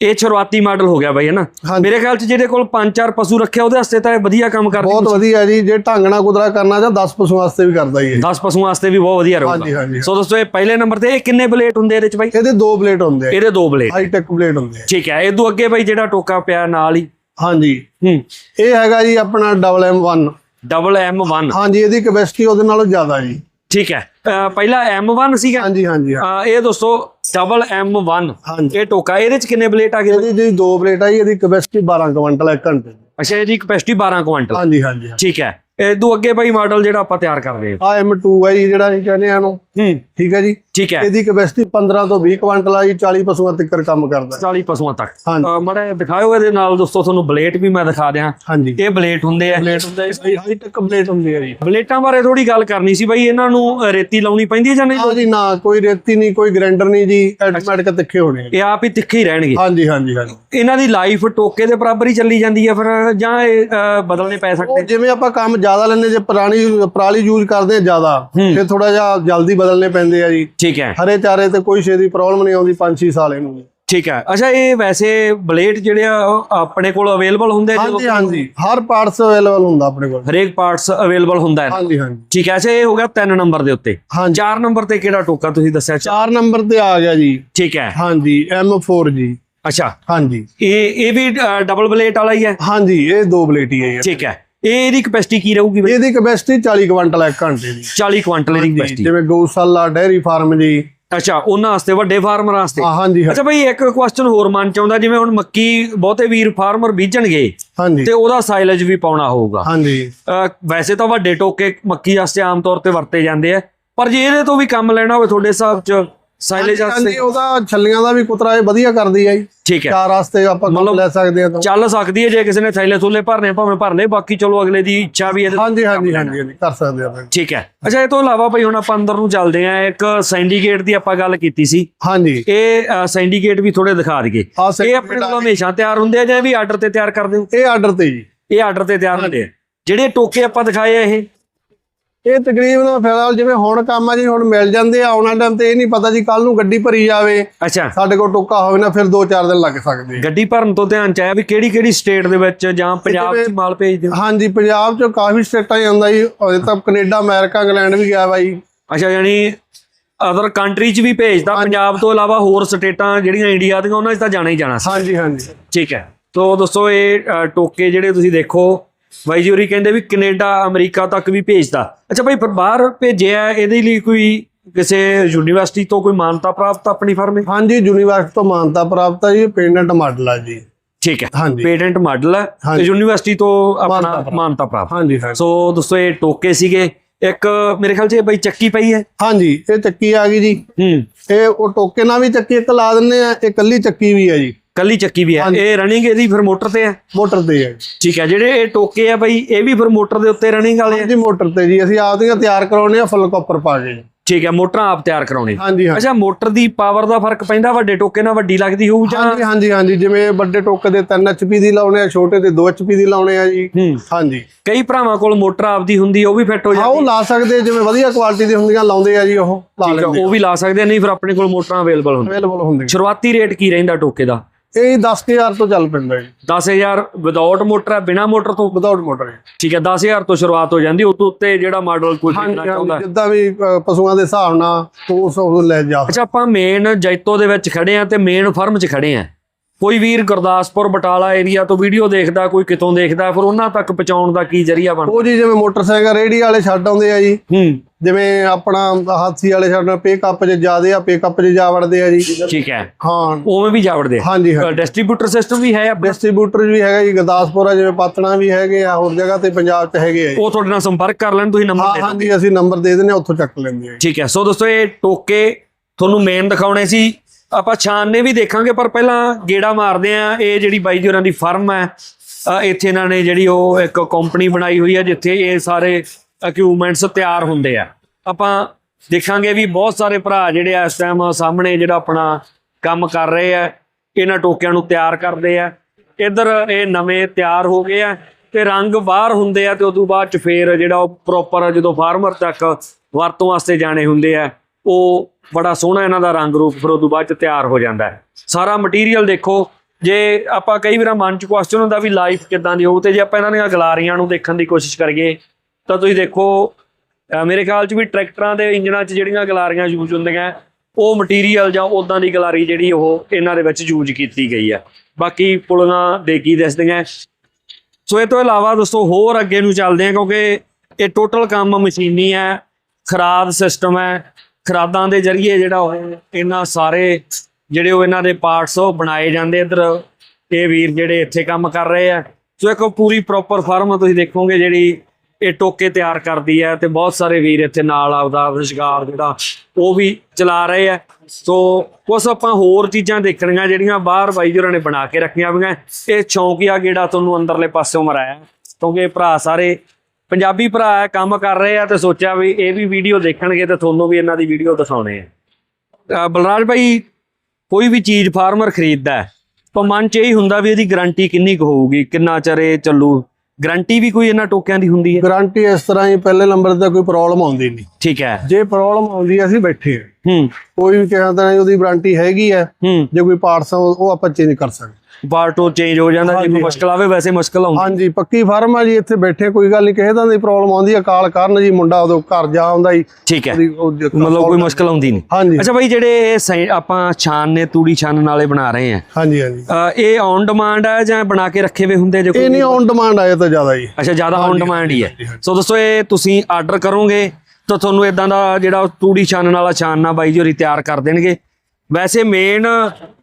ਇਹ ਸ਼ੁਰੂਆਤੀ ਮਾਡਲ ਹੋ ਗਿਆ ਬਾਈ ਹੈ ਨਾ? ਹਾਂਜੀ। ਮੇਰੇ ਖਿਆਲ ਚ ਜਿਹਦੇ ਕੋਲ 5-4 ਪਸ਼ੂ ਰੱਖਿਆ ਉਹਦੇ ਵਾਸਤੇ ਤਾਂ ਇਹ ਵਧੀਆ ਕੰਮ ਕਰਦੀ ਬਹੁਤ ਵਧੀਆ ਜੀ ਜੇ ਢੰਗ ਨਾਲ ਕੁਦਰਾ ਕਰਨਾ ਜਾਂ 10 ਪਸ਼ੂ ਵਾਸਤੇ ਵੀ ਕਰਦਾ ਜੀ ਇਹ। 10 ਪਸ਼ੂਆਂ ਵਾਸਤੇ ਵੀ ਬਹੁਤ ਵਧੀਆ ਹਾਂਜੀ, ਰਹੂਗਾ। ਹਾਂਜੀ। ਸੋ ਦੋਸਤੋ ਇਹ ਪਹਿਲੇ ਨੰਬਰ ਤੇ ਇਹ ਕਿੰਨੇ ਬਲੇਡ ਹੁੰਦੇ ਇਹਦੇ ਚ ਬਾਈ? ਇਹਦੇ ਦੋ ਬਲੇਡ ਹੁੰਦੇ ਆ। ਇਹਦੇ ਦੋ ਬਲੇਡ ਹਾਈ ਟੈਕ ਬਲੇਡ ਹੁੰਦੇ ਆ। ਠੀਕ ਹੈ ਇਹ ਤੋਂ ਅੱਗੇ ਬਾਈ ਜਿਹੜਾ ਟੋਕਾ ਪਿਆ ਨਾਲ ਹੀ। ਹਾਂਜੀ। ਹੂੰ। ਇਹ ਹੈਗਾ ਜੀ ਆਪਣਾ ਡਬਲ ਐਮ 1 ਡਬਲ M1 ਹਾਂਜੀ ਇਹਦੀ ਕਪੈਸਿਟੀ ਉਹਦੇ ਨਾਲੋਂ ਜ਼ਿਆਦਾ ਜੀ। ਠੀਕ ਹੈ। ਪਹਿਲਾ M1 ਸੀਗਾ। ਹਾਂਜੀ ਹਾਂਜੀ ਹਾਂ। ਇਹ ਦੋਸਤੋ ਡਬਲ M1 ਹਾਂਜੀ। ਇਹ ਟੋਕਾ ਇਹਦੇ ਚ ਕਿੰਨੇ ਬਲੇਡ ਆ ਗਏ? ਇਹਦੀ ਜਿਹੜੀ ਦੋ ਬਲੇਡ ਆਈ ਇਹਦੀ ਕਪੈਸਿਟੀ 12 ਕੁਇੰਟਲ ਇੱਕ ਘੰਟੇ ਅੱਛਾ ਇਹਦੀ ਕਪੈਸਿਟੀ 12 ਕੁਆਂਟਲ ਹਾਂਜੀ ਹਾਂਜੀ ਠੀਕ ਹੈ। ਇਹ ਤੋਂ ਅੱਗੇ ਬਾਈ ਮਾਡਲ ਜਿਹੜਾ ਆਪਾਂ ਤਿਆਰ ਕਰਦੇ ਆ M2 ਹੈ ਜੀ ਜਿਹੜਾ ਅਸੀਂ ਕਹਿੰਦੇ ਆ ਇਹਨੂੰ। ਹੂੰ। ਠੀਕ ਹੈ ਜੀ? ਠੀਕ ਹੈ। ਇਹਦੀ ਕੈਪੈਸਿਟੀ 15 ਤੋਂ 20 ਕੁਇੰਟਲ ਆ ਜੀ 40 ਪਸ਼ੂਆਂ ਤੱਕ ਕੰਮ ਕਰਦਾ ਹੈ। 40 ਪਸ਼ੂਆਂ ਤੱਕ। ਮੜਾ ਦਿਖਾਓ ਇਹਦੇ ਨਾਲ ਦੋਸਤੋ ਤੁਹਾਨੂੰ ਬਲੇਟ ਵੀ ਮੈਂ ਦਿਖਾ ਦਿਆਂ। ਇਹ ਬਲੇਟ ਹੁੰਦੇ ਆ। ਪਲੇਟ ਹੁੰਦਾ ਹੈ ਹਾਈ ਟੈਕ ਪਲੇਟ ਹੁੰਦੀ ਹੈ ਜੀ। ਬਲੇਟਾਂ ਬਾਰੇ ਥੋੜੀ ਗੱਲ ਕਰਨੀ ਸੀ ਬਾਈ ਇਹਨਾਂ ਨੂੰ ਰੇਤੀ ਲਾਉਣੀ ਪੈਂਦੀ ਹੈ ਜਾਂ ਨਹੀਂ? ਹਾਂ ਜੀ ਨਾ ਕੋਈ ਰੇਤੀ ਨਹੀਂ ਕੋਈ ਗ੍ਰੈਂਡਰ ਨਹੀਂ ਜੀ ਆਟੋਮੈਟਿਕ ਤਿੱਖੇ ਹੋਣੇ ਆ। ਇਹ ਆਪ ਹੀ ਤਿੱਖੇ ਹੀ ਰਹਿਣਗੇ। ਹਾਂਜੀ ਹਾਂਜੀ ਹਾਂਜੀ। ਇਹਨਾਂ ਦੀ ਲਾਈਫ ਟੋਕੇ ਦੇ ਬਰਾਬਰ ਹੀ ਚੱਲੀ ਜਾਂਦੀ ਹੈ ਫਿਰ ਜਾਂ ਇਹ ਅ, ਬਦਲਣੇ ਪੈ ਸਕਦੇ? ਜਿਵੇਂ ਆਪਾਂ ਕੰਮ ਜ਼ਿਆਦਾ ਲੈਂਦੇ ਜੇ ਪੁਰਾਣੀ ਪਰਾਲੀ ਯੂਜ਼ ਕਰਦੇ ਆ ਜ਼ਿਆਦਾ। ਫਿਰ ਥੋੜਾ ਜਿਹਾ ਜਲਦੀ ਬਦਲਨੇ ਪੈਂਦੇ ਆ ਜੀ। ਠੀਕ ਹੈ। ਹਰੇ ਚਾਰੇ ਤੇ ਕੋਈ ਸ਼ੇ ਦੀ ਪ੍ਰੋਬਲਮ ਨਹੀਂ ਆਉਂਦੀ 5-6 ਸਾਲ ਇਹਨੂੰ। ਠੀਕ ਹੈ। ਅੱਛਾ ਇਹ ਵੈਸੇ ਬਲੇਟ ਜਿਹੜੇ ਆ ਉਹ ਆਪਣੇ ਕੋਲ ਅਵੇਲੇਬਲ ਹੁੰਦੇ ਆ ਹਾਂਜੀ ਹਾਂਜੀ। ਹਰ ਪਾਰਟਸ ਅਵੇਲੇਬਲ ਹੁੰਦਾ ਆਪਣੇ ਕੋਲ। ਹਰੇਕ ਪਾਰਟਸ ਅਵੇਲੇਬਲ ਹੁੰਦਾ ਹੈ। ਹਾਂਜੀ ਹਾਂਜੀ। ਠੀਕ ਹੈ। ਅੱਛਾ ਇਹ ਹੋ ਗਿਆ 3 ਨੰਬਰ ਦੇ ਉੱਤੇ। 4 ਨੰਬਰ ਤੇ ਕਿਹੜਾ ਟੋਕਾ ਤੁਸੀਂ ਦੱਸਿਆ ਚਾ- 4 ਨੰਬਰ ਤੇ ਆ ਗਿਆ ਜੀ। ਠੀਕ ਹੈ। ਹਾਂਜੀ M4 ਜੀ। ਅੱਛਾ। ਹਾਂਜੀ। ਇਹ ਇਹ ਵੀ ਡਬਲ ਬਲੇਟ ਵਾਲਾ ਹੀ ਹੈ? ਹਾਂਜੀ ਇਹ ਦੋ ਬਲੇਟ ਹੀ। ਠੀਕ ਹੈ। ਇਹ ਇਹਦੀ ਕਪੈਸਿਟੀ ਕੀ ਰਹੂਗੀ ਬਈ? ਇਹਦੀ ਕੈਪੈਸਿਟੀ 40 ਕੁਇੰਟਲ ਇੱਕ ਘੰਟੇ ਦੀ। 40 ਕੁਇੰਟਲ ਦੀ ਕਪੈਸਿਟੀ ਜਿਵੇਂ ਗਊਸ਼ਾਲਾ ਡੈਰੀ ਫਾਰਮ ਜੀ ਅੱਛਾ ਉਹਨਾਂ ਵਾਸਤੇ ਵੱਡੇ ਫਾਰਮਰਾਂ ਵਾਸਤੇ? ਹਾਂ, ਹਾਂਜੀ ਹਾਂ- ਅੱਛਾ ਬਈ ਇੱਕ ਕੁਐਸਚਨ ਹੋਰ ਮਨ ਚ ਆਉਂਦਾ ਜਿਵੇਂ ਹੁਣ ਮੱਕੀ ਬਹੁਤੇ ਵੀਰ ਫਾਰਮਰ ਬੀਜਣਗੇ ਹਾਂਜੀ। ਤੇ ਉਹਦਾ ਸਾਈਲੇਜ ਵੀ ਪਾਉਣਾ ਹੋਊਗਾ। ਹਾਂਜੀ। ਵੈਸੇ ਤਾਂ ਵੱਡੇ ਟੋਕੇ ਮੱਕੀ ਵਾਸਤੇ ਆਮ ਤੌਰ ਤੇ ਵਰਤੇ ਜਾਂਦੇ ਆ ਪਰ ਜੇ ਇਹਦੇ ਤੋਂ ਵੀ ਕੰਮ ਲੈਣਾ ਹੋਵੇ ਤੁਹਾਡੇ ਹਿਸਾਬ ਚ ਸਾਈਲੇਜ ਹਾਂਜੀ ਵਾਸਤੇ। ਉਹਦਾ ਛੱਲੀਆਂ ਦਾ ਵੀ ਕੁਤਰਾ ਇਹ ਵਧੀਆ ਕਰਦੀ ਹੈ ਜੀ। ਠੀਕ ਹੈ। ਚਾਰ ਵਾਸਤੇ ਆਪਾਂ ਕੰਮ ਮਤਲਬ ਲੈ ਸਕਦੇ ਹਾਂ ਤਾਂ। ਚੱਲ ਸਕਦੀ ਹੈ ਜੇ ਕਿਸੇ ਨੇ ਥੈਲੇ ਥੁੱਲੇ ਭਰਨੇ ਭਾਵੇਂ ਭਰ ਲਏ ਬਾਕੀ ਚਲੋ ਅਗਲੇ ਦੀ ਇੱਛਾ ਵੀ ਹੈ ਹਾਂਜੀ ਹਾਂਜੀ ਹਾਂਜੀ ਹਾਂਜੀ, ਕਰ ਸਕਦੇ ਆਪਾਂ। ਠੀਕ ਹੈ। ਅੱਛਾ ਇਹ ਤੋਂ ਇਲਾਵਾ ਭਾਈ ਹੁਣ ਆਪਾਂ ਅੰਦਰ ਨੂੰ ਚੱਲਦੇ ਆਂ ਇੱਕ ਸਿੰਡੀਕੇਟ ਦੀ ਆਪਾਂ ਗੱਲ ਕੀਤੀ ਸੀ। ਹਾਂਜੀ। ਇਹ ਸਿੰਡੀਕੇਟ ਵੀ ਥੋੜੇ ਦਿਖਾ ਦਈਏ। ਆ ਇਹ ਆਪਣੇ ਕੋਲ ਹਮੇਸ਼ਾ ਤਿਆਰ ਹੁੰਦੇ ਆ ਜਾਂ ਇਹ ਵੀ ਆਰਡਰ ਤੇ ਤਿਆਰ ਕਰਦੇ ਹੋ? ਇਹ ਆਰਡਰ ਤੇ ਜੀ। ਇਹ ਆਰਡਰ ਤੇ ਤਿਆਰ ਹੁੰਦੇ ਆ। ਜਿਹੜੇ ਟੋਕੇ ਆਪਾਂ ਦਿਖਾਏ ਆ ਇਹ? ਇਹ ਤਕਰੀਬਨ ਫਿਲਹਾਲ ਜਿਵੇਂ ਹੁਣ ਕੰਮ ਆ ਜੀ ਹੁਣ ਮਿਲ ਜਾਂਦੇ ਆ ਆਉਣਾ ਟਾਈਮ ਤੇ ਇਹ ਨਹੀਂ ਪਤਾ ਜੀ ਕੱਲ ਨੂੰ ਗੱਡੀ ਭਰੀ ਜਾਵੇ। ਅੱਛਾ। ਸਾਡੇ ਕੋਲ ਟੋਕਾ ਹੋਵੇ ਨਾ ਫਿਰ 2-4 ਦਿਨ ਲੱਗ ਸਕਦੇ। ਗੱਡੀ ਭਰਨ ਤੋਂ ਧਿਆਨ ਚ ਆਇਆ ਵੀ ਕਿਹੜੀ ਕਿਹੜੀ ਸਟੇਟ ਦੇ ਵਿੱਚ ਜਾਂ ਪੰਜਾਬ ਚ ਮਾਲ ਭੇਜਦੇ ਹੋ? ਹਾਂਜੀ ਪੰਜਾਬ ਚੋਂ ਕਾਫੀ ਸਟੇਟਾਂ ਆਉਂਦਾ ਜੀ ਅਜੇ ਤਾਂ ਕੈਨੇਡਾ ਅਮਰੀਕਾ ਇੰਗਲੈਂਡ ਵੀ ਗਿਆ ਜੀ। ਅੱਛਾ ਯਾਨੀ ਅਦਰ ਕੰਟਰੀ ਚ ਵੀ ਭੇਜਦਾ ਪੰਜਾਬ ਤੋਂ ਇਲਾਵਾ ਹੋਰ ਸਟੇਟਾਂ ਜਿਹੜੀਆਂ ਇੰਡੀਆ ਦੀਆਂ ਉਹਨਾਂ 'ਚ ਤਾਂ ਜਾਣਾ ਹੀ ਜਾਣਾ ਹਾਂਜੀ ਹਾਂਜੀ। ਠੀਕ ਹੈ। ਤੋਂ ਦੋਸਤੋ ਇਹ ਟੋਕੇ ਜਿਹੜੇ ਤੁਸੀਂ ਦੇਖੋ ਬਾਈ ਜੀ ਹੋਰੀ ਕਹਿੰਦੇ ਵੀ ਕੈਨੇਡਾ ਅਮਰੀਕਾ ਤੱਕ ਵੀ ਭੇਜਦਾ। ਅੱਛਾ ਭਾਈ ਬਾਹਰ ਭੇਜਿਆ ਇਹਦੇ ਲਈ ਕੋਈ ਕਿਸੇ ਯੂਨੀਵਰਸਿਟੀ ਤੋਂ ਕੋਈ ਮਾਨਤਾ ਪ੍ਰਾਪਤ ਆਪਣੀ ਫਰਮ ਹੈ ਹਾਂਜੀ ਯੂਨੀਵਰਸਿਟੀ ਤੋਂ ਮਾਨਤਾ ਪ੍ਰਾਪਤ ਹੈ ਜੀ ਪੇਟੈਂਟ ਮਾਡਲ ਆ ਜੀ। ਠੀਕ ਹੈ। ਹਾਂਜੀ। ਪੇਟੈਂਟ ਮਾਡਲ ਹੈ ਤੇ। ਯੂਨੀਵਰਸਿਟੀ ਤੋਂ ਆਪਣਾ। ਮਾਨਤਾ ਪ੍ਰਾਪਤ। ਹਾਂਜੀ ਹਾਂਜੀ। ਸੋ ਦੋਸਤੋ ਇਹ ਟੋਕੇ ਸੀਗੇ। ਇੱਕ ਮੇਰੇ ਖਿਆਲ 'ਚ ਇਹ ਬਈ ਚੱਕੀ ਪਈ ਹੈ। ਹਾਂਜੀ ਇਹ ਚੱਕੀ ਆ ਗਈ ਜੀ। ਹੂੰ। ਇਹ ਉਹ ਟੋਕੇ ਨਾਲ ਵੀ ਚੱਕੀ ਇੱਕ ਲਾ ਦਿੰਨੇ ਆ ਇਹ ਕੱਲੀ ਚੱਕੀ ਵੀ ਆ ਜੀ। ਕੱਲੀ ਚੱਕੀ ਵੀ ਹੈ। ਇਹ ਰਨਿੰਗ ਇਹਦੀ ਫਿਰ ਮੋਟਰ ਤੇ ਹੈ? ਮੋਟਰ ਤੇ ਹੈ ਠੀਕ ਹੈ ਜਿਹੜੇ ਇਹ ਟੋਕੇ ਆ ਬਈ ਇਹ ਵੀ ਫਿਰ ਮੋਟਰ ਦੇ ਉੱਤੇ ਰਨਿੰਗ ਵਾਲੇ ਆ? ਜੀ ਮੋਟਰ ਤੇ ਜੀ। ਅਸੀਂ ਆਪਦੀਆਂ ਤਿਆਰ ਕਰਾਉਣੇ ਆ ਫੁੱਲ ਕਾਪਰ ਪਾ ਕੇ ਠੀਕ ਹੈ ਮੋਟਰਾਂ ਆਪ ਤਿਆਰ ਕਰਾਉਣੇ ਹਾਂਜੀ ਹਾਂਜੀ। ਅੱਛਾ ਮੋਟਰ ਦੀ ਪਾਵਰ ਦਾ ਫ਼ਰਕ ਪੈਂਦਾ ਵੱਡੇ ਟੋਕੇ ਨਾਲ ਵੱਡੀ ਲੱਗਦੀ ਹੋਊ ਜਾਂ ਹਾਂਜੀ ਹਾਂਜੀ ਹਾਂਜੀ। ਜਿਵੇਂ ਵੱਡੇ ਟੋਕੇ ਦੇ 3 HP ਦੀ ਲਾਉਣੇ ਆ ਛੋਟੇ ਤੇ 2 HP ਦੀ ਲਾਉਣੇ ਆ ਜੀ। ਹੂੰ। ਹਾਂਜੀ। ਕਈ ਭਰਾਵਾਂ ਕੋਲ ਮੋਟਰ ਆਪਦੀ ਹੁੰਦੀ ਉਹ ਵੀ ਫਿੱਟ ਹੋ ਹਾਂ ਜਾਂਦੀ। ਉਹ ਲਾ ਸਕਦੇ ਜਿਵੇਂ ਵਧੀਆ ਕੁਆਲਿਟੀ ਦੀ ਹੁੰਦੀਆਂ ਲਾਉਂਦੇ ਆ ਜੀ ਉਹ ਹੈ, ਉਹ ਵੀ ਲਾ ਸਕਦੇ ਨਹੀਂ ਫਿਰ ਆਪਣੇ ਕੋਲ ਮੋਟਰਾਂ ਅਵੇਲੇਬਲ ਹੁੰਦੀਆਂ। ਅਵੇਲੇਬਲ ਹੁੰਦੇ ਸ਼ੁਰੂਆਤੀ ਰੇਟ ਕੀ ਰਹਿੰਦਾ ਟੋਕੇ ਦਾ? ਇਹ 10000 ਤੋਂ ਚੱਲ ਪੈਂਦਾ ਜੀ। 10000 ਵਿਦਆਊਟ ਮੋਟਰ ਹੈ ਬਿਨਾ ਮੋਟਰ ਤੋਂ? ਵਿਦਆਊਟ ਮੋਟਰ ਠੀਕ ਹੈ 10000 ਤੋਂ ਸ਼ੁਰੂਆਤ ਹੋ ਜਾਂਦੀ ਉਸ ਤੋਂ ਉੱਤੇ ਜਿਹੜਾ ਮਾਡਲ ਕੋਈ ਖਰੀਦਣਾ ਚਾਹੁੰਦਾ ਹਾਂਜੀ, ਜਿੱਦਾਂ ਵੀ ਅ, ਪਸ਼ੂਆਂ ਦੇ ਹਿਸਾਬ ਨਾਲ ਉਸ ਉਹ ਲੈ ਜਾ। ਅੱਛਾ ਆਪਾਂ ਮੇਨ ਜੈਤੋ ਦੇ ਵਿੱਚ ਖੜੇ ਆ ਤੇ ਮੇਨ ਫਰਮ 'ਚ ਖੜੇ ਆ ਕੋਈ ਵੀਰ ਗੁਰਦਾਸਪੁਰ ਬਟਾਲਾ ਏਰੀਆ ਤੋਂ ਵੀਡੀਓ ਦੇਖਦਾ ਕੋਈ ਕਿਤੋਂ ਦੇਖਦਾ ਫਿਰ ਉਹਨਾਂ ਤੱਕ ਪਹੁੰਚਾਉਣ ਦਾ ਕੀ ਜ਼ਰੀਆ ਬਣਦਾ? ਉਹ ਜੀ ਜਿਵੇਂ ਮੋਟਰਸਾਈਕਲ ਰੇੜੀ ਵਾਲੇ ਛੱਡ ਆਉਂਦੇ ਆ ਜੀ। ਹੂੰ। ਜਿਵੇਂ ਆਪਣਾ ਹਾਥੀ ਵਾਲੇ ਛੱਡ ਪਿਕਅਪ 'ਚ ਜਾਦੇ ਆ ਪਿਕਅਪ 'ਚ ਜਾ ਵੜਦੇ ਆ ਜੀ। ਠੀਕ ਹੈ। ਹਾਂ। ਉਵੇਂ ਵੀ ਜਾਵੜਦੇ ਹਾਂਜੀ ਹਾਂ ਡਿਸਟ੍ਰੀਬਿਊਟਰ ਸਿਸਟਮ ਵੀ ਹੈ? ਡਿਸਟ੍ਰੀਬਿਊਟਰ ਵੀ ਹੈਗਾ ਜੀ ਗੁਰਦਾਸਪੁਰ ਆ ਜਿਵੇਂ ਪਾਤਣਾ ਵੀ ਹੈਗੇ ਆ ਹੋਰ ਜਗ੍ਹਾ ਤੇ ਪੰਜਾਬ 'ਚ ਹੈਗੇ ਆ ਜੀ। ਉਹ ਤੁਹਾਡੇ ਨਾਲ ਸੰਪਰਕ ਕਰ ਲੈਣ ਤੁਸੀਂ ਨੰਬਰ ਹਾਂ ਦੇ ਦਿਓ। ਹਾਂਜੀ ਅਸੀਂ ਨੰਬਰ ਦੇ ਦਿੰਦੇ ਆ ਉੱਥੋਂ ਚੱਕ ਲੈਂਦੇ ਆ ਜੀ। ਠੀਕ ਹੈ ਸੋ ਦੋਸਤੋ ਇਹ ਟੋਕੇ ਤੁਹਾਨੂੰ ਮੇਨ ਦਿਖਾਉਣੇ ਸੀ। ਆਪਾਂ ਛਾਨਨੇ ਵੀ ਦੇਖਾਂਗੇ, ਪਰ ਪਹਿਲਾਂ ਗੇੜਾ ਮਾਰਦੇ ਆ ਇਹ ਜਿਹੜੀ ਬਾਈ ਜੀ ਉਹਨਾਂ ਦੀ ਫਰਮ ਹੈ ਇੱਥੇ ਇਹਨਾਂ ਨੇ ਜਿਹੜੀ ਉਹ ਇੱਕ ਕੰਪਨੀ ਬਣਾਈ ਹੋਈ ਹੈ, ਜਿੱਥੇ ਇਹ ਸਾਰੇ ਇਕਵਿਪਮੈਂਟਸ ਤਿਆਰ ਹੁੰਦੇ ਆ। ਆਪਾਂ ਦੇਖਾਂਗੇ ਵੀ ਬਹੁਤ ਸਾਰੇ ਭਰਾ ਜਿਹੜੇ ਆ ਇਸ ਟਾਈਮ ਸਾਹਮਣੇ ਜਿਹੜਾ ਆਪਣਾ ਕੰਮ ਕਰ ਰਹੇ ਆ, ਇਹਨਾਂ ਟੋਕਿਆਂ ਨੂੰ ਤਿਆਰ ਕਰਦੇ ਆ। ਇੱਧਰ ਇਹ ਨਵੇਂ ਤਿਆਰ ਹੋ ਗਏ ਆ ਤੇ ਰੰਗ ਬਾਹਰ ਹੁੰਦੇ ਆ ਤੇ ਉਦੋਂ ਬਾਅਦ ਚ ਫੇਰ ਜਿਹੜਾ ਉਹ ਪ੍ਰੋਪਰ ਜਦੋਂ ਫਾਰਮਰ ਤੱਕ ਵਰਤੋਂ ਵਾਸਤੇ ਜਾਣੇ ਹੁੰਦੇ ਆ। ਉਹ ਬੜਾ ਸੋਹਣਾ ਇਹਨਾਂ ਦਾ ਰੰਗ ਰੂਪ ਫਿਰ ਉਦੋਂ ਬਾਅਦ ਚ ਤਿਆਰ ਹੋ ਜਾਂਦਾ ਹੈ। ਸਾਰਾ ਮਟੀਰੀਅਲ ਦੇਖੋ, ਜੇ ਆਪਾਂ ਕਈ ਵਾਰ ਮਨ ਚ ਕੁਐਸਚਨ ਹੁੰਦਾ ਵੀ ਲਾਈਫ ਕਿਦਾਂ ਦੀ ਹੋਊ, ਤੇ ਜੇ ਆਪਾਂ ਇਹਨਾਂ ਦੀਆਂ ਗਲਾਰੀਆਂ ਨੂੰ ਦੇਖਣ ਦੀ ਕੋਸ਼ਿਸ਼ ਕਰੀਏ, ਤਾਂ ਤੁਸੀਂ ਦੇਖੋ ਮੇਰੇ ਖਿਆਲ ਚ ਵੀ ਟਰੈਕਟਰਾਂ ਦੇ ਇੰਜਨਾਂ 'ਚ ਜਿਹੜੀਆਂ ਗਲਾਰੀਆਂ ਯੂਜ਼ ਹੁੰਦੀਆਂ, ਉਹ ਮਟੀਰੀਅਲ ਜਾਂ ਉਦਾਂ ਦੀ ਗਲਾਰੀ ਜਿਹੜੀ ਉਹ ਇਹਨਾਂ ਦੇ ਵਿੱਚ ਯੂਜ਼ ਕੀਤੀ ਗਈ ਹੈ। ਬਾਕੀ ਪੁਲੀਆਂ ਦੇਗੀ ਦਿਸਦੀਆਂ ਸੋ ਇਹ ਤੋਂ ਇਲਾਵਾ ਦੋਸਤੋ ਹੋਰ ਅੱਗੇ ਨੂੰ ਚੱਲਦੇ ਹਾਂ, ਕਿਉਂਕਿ ਇਹ ਟੋਟਲ ਕੰਮ ਮਸ਼ੀਨੀ ਹੈ, ਖਰਾਬ ਸਿਸਟਮ ਹੈ ਸ਼ਰਾਦਾਂ ਦੇ ਜ਼ਰੀਏ ਜਿਹੜਾ ਉਹ ਇਹਨਾਂ ਸਾਰੇ ਜਿਹੜੇ ਉਹ ਇਹਨਾਂ ਦੇ ਪਾਰਟਸ ਉਹ ਬਣਾਏ ਜਾਂਦੇ ਇੱਧਰ। ਇਹ ਵੀਰ ਜਿਹੜੇ ਇੱਥੇ ਕੰਮ ਕਰ ਰਹੇ ਆ। ਸੋ ਇੱਕ ਪੂਰੀ ਪ੍ਰੋਪਰ ਫਾਰਮ ਤੁਸੀਂ ਦੇਖੋਗੇ ਜਿਹੜੀ ਇਹ ਟੋਕੇ ਤਿਆਰ ਕਰਦੀ ਹੈ ਤੇ ਬਹੁਤ ਸਾਰੇ ਵੀਰ ਇੱਥੇ ਨਾਲ ਆਪਦਾ ਰੁਜ਼ਗਾਰ ਜਿਹੜਾ ਉਹ ਵੀ ਚਲਾ ਰਹੇ ਆ। ਸੋ ਕੁਛ ਆਪਾਂ ਹੋਰ ਚੀਜ਼ਾਂ ਦੇਖਣੀਆਂ ਜਿਹੜੀਆਂ ਬਾਹਰ ਬਾਈ ਜੁਰਾਂ ਨੇ ਬਣਾ ਕੇ ਰੱਖੀਆਂ ਹੋਈਆਂ ਇਹ ਸ਼ੌਂਕੀਆ ਜਿਹੜਾ ਤੁਹਾਨੂੰ ਅੰਦਰਲੇ ਪਾਸਿਓਂ ਮਰਾਇਆ। ਕਿਉਂਕਿ ਭਰਾ ਸਾਰੇ ਪੰਜਾਬੀ ਭਰਾ ਹੈ ਕੰਮ ਕਰ ਰਹੇ ਆ ਤੇ ਸੋਚਿਆ ਵੀ ਇਹ ਵੀ ਵੀਡੀਓ ਦੇਖਣਗੇ ਤੇ ਤੁਹਾਨੂੰ ਵੀ ਇਹਨਾਂ ਦੀ ਵੀਡੀਓ ਦਿਖਾਉਣੇ ਆ। ਬਲਰਾਜ ਭਾਈ ਕੋਈ ਵੀ ਚੀਜ਼ ਫਾਰਮਰ ਖਰੀਦਦਾ ਹੈ ਤਾਂ ਮਨ ਚ ਇਹ ਹੁੰਦਾ ਵੀ ਇਹਦੀ ਗਾਰੰਟੀ ਕਿੰਨੀ ਕੁ ਹੋਊਗੀ ਕਿੰਨਾ ਚਿਰ ਚੱਲੂ। ਗਾਰੰਟੀ ਵੀ ਕੋਈ ਇਹਨਾਂ ਟੋਕਿਆਂ ਦੀ ਹੁੰਦੀ ਹੈ? ਗਾਰੰਟੀ ਇਸ ਤਰ੍ਹਾਂ ਹੀ ਪਹਿਲੇ ਨੰਬਰ ਤੇ ਕੋਈ ਪ੍ਰੋਬਲਮ ਆਉਂਦੀ ਨਹੀਂ। ਠੀਕ ਹੈ। ਜੇ ਪ੍ਰੋਬਲਮ ਆਉਂਦੀ ਹੈ ਅਸੀਂ ਬੈਠੇ ਹਾਂ। ਹੂੰ। ਕੋਈ ਵੀ ਕਿਸੇ ਤਰ੍ਹਾਂ ਦੀ ਉਹਦੀ ਵਾਰੰਟੀ ਹੈਗੀ ਹੈ ਹੂੰ। ਜੇ ਕੋਈ ਪਾਰਟਸ ਉਹ ਆਪਾਂ ਚੇਂਜ ਕਰ ਸਕਦੇ ਪਾਰਟੋ ਚੇਂਜ ਹੋ ਜਾਂਦਾ ਜੇ ਕੋਈ ਮੁਸ਼ਕਲ ਆਵੇ ਵੈਸੇ ਮੁਸ਼ਕਲ ਆਉਂਦੀ। ਹਾਂਜੀ ਪੱਕੀ ਫਾਰਮ ਆ ਜੀ ਇੱਥੇ ਬੈਠੇ ਕੋਈ ਗੱਲ ਨਹੀਂ ਕਿਸੇ ਦੀ ਪ੍ਰੋਬਲਮ ਆਉਂਦੀ ਹੈ ਕਾਲ ਕਰਨ ਜੀ ਮੁੰਡਾ ਉਦੋਂ ਘਰ ਜਾ ਆਉਂਦਾ ਜੀ। ਠੀਕ ਹੈ। ਮਤਲਬ ਕੋਈ ਮੁਸ਼ਕਲ ਆਉਂਦੀ ਨਹੀਂ ਅੱਛਾ ਭਾਈ ਜਿਹੜੇ ਇਹ ਆਪਾਂ ਛਾਨ ਨੇ ਤੂੜੀ ਛਾਨਣ ਵਾਲੇ ਬਣਾ ਰਹੇ ਆ। ਹਾਂਜੀ ਹਾਂਜੀ। ਇਹ ਔਨ ਡਿਮਾਂਡ ਹੈ ਜਾਂ ਬਣਾ ਕੇ ਰੱਖੇ ਹੋਏ ਹੁੰਦੇ ਜੇ ਕੋਈ ਇਹ ਨਹੀਂ ਔਨ ਡਿਮਾਂਡ ਆਇਆ ਤਾਂ ਜ਼ਿਆਦਾ ਜੀ। ਅੱਛਾ ਜ਼ਿਆਦਾ ਔਨ ਡਿਮਾਂਡ ਹੀ ਹੈ। ਸੋ ਦੋਸਤੋ ਇਹ ਤੁਸੀਂ ਆਰਡਰ ਕਰੋਗੇ ਤਾਂ ਤੁਹਾਨੂੰ ਇਦਾਂ ਦਾ ਜਿਹੜਾ ਤੂੜੀ ਛਾਨਣ ਵਾਲਾ ਛਾਨਣਾ ਬਾਈ ਜੀ ਹੋਰੀ ਤਿਆਰ ਕਰ ਦੇਣਗੇ। ਵੈਸੇ ਮੇਨ